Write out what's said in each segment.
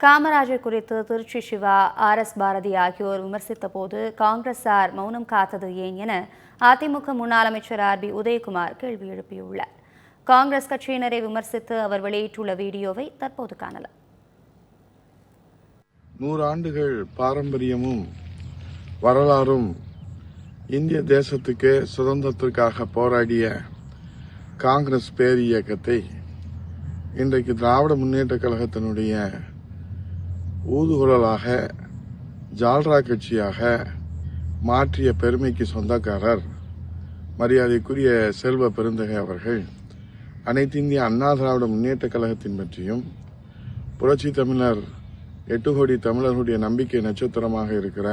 காமராஜர் குறித்து Trichy Siva R S Bharathi ஆகியோர் விமர்சித்த போது காங்கிரசார் மௌனம் காத்தது ஏன் என அதிமுக முன்னாள் அமைச்சர் ஆர் பி உதயகுமார் கேள்வி எழுப்பியுள்ளார். காங்கிரஸ் கட்சியினரை விமர்சித்து அவர் வெளியிட்டுள்ள வீடியோவை தற்போது காணலாம். நூறு ஆண்டுகள் பாரம்பரியமும் வரலாறும் இந்திய தேசத்துக்கு சுதந்திரத்திற்காக போராடிய காங்கிரஸ் பேர் இயக்கத்தை இன்றைக்கு திராவிட முன்னேற்ற கழகத்தினுடைய ஊதுகுழலாக ஜால்ரா கட்சியாக மாற்றிய பெருமைக்கு சொந்தக்காரர் மரியாதைக்குரிய செல்வ பெருந்தகை அவர்கள் அனைத்து இந்திய அண்ணா திராவிட முன்னேற்ற கழகத்தின் பற்றியும் புரட்சி தமிழர் எட்டு கோடி தமிழர்களுடைய நம்பிக்கை நட்சத்திரமாக இருக்கிற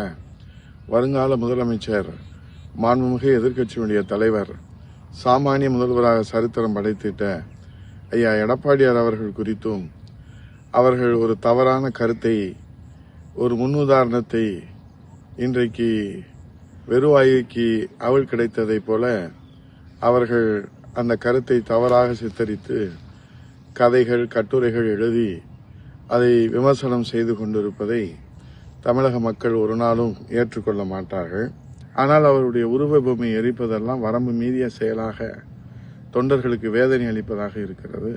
வருங்கால முதலமைச்சர் மாண்புமிகு எதிர்க்கட்சியினுடைய தலைவர் சாமானிய முதல்வராக சரித்திரம் படைத்திட்ட ஐயா எடப்பாடியார் அவர்கள் குறித்தும் அவர்கள் ஒரு தவறான கருத்தை ஒரு முன்னுதாரணத்தை இன்றைக்கு வெறுவாய்க்கு அவள் கிடைத்ததைப் போல அவர்கள் அந்த கருத்தை தவறாக சித்தரித்து கதைகள் கட்டுரைகள் எழுதி அதை விமர்சனம் செய்து கொண்டிருப்பதை தமிழக மக்கள் ஒரு நாளும் ஏற்றுக்கொள்ள மாட்டார்கள். ஆனால் அவருடைய உருவ பூமி எரிப்பதெல்லாம் வரம்பு மீறிய செயலாக தொண்டர்களுக்கு வேதனை அளிப்பதாக இருக்கிறது.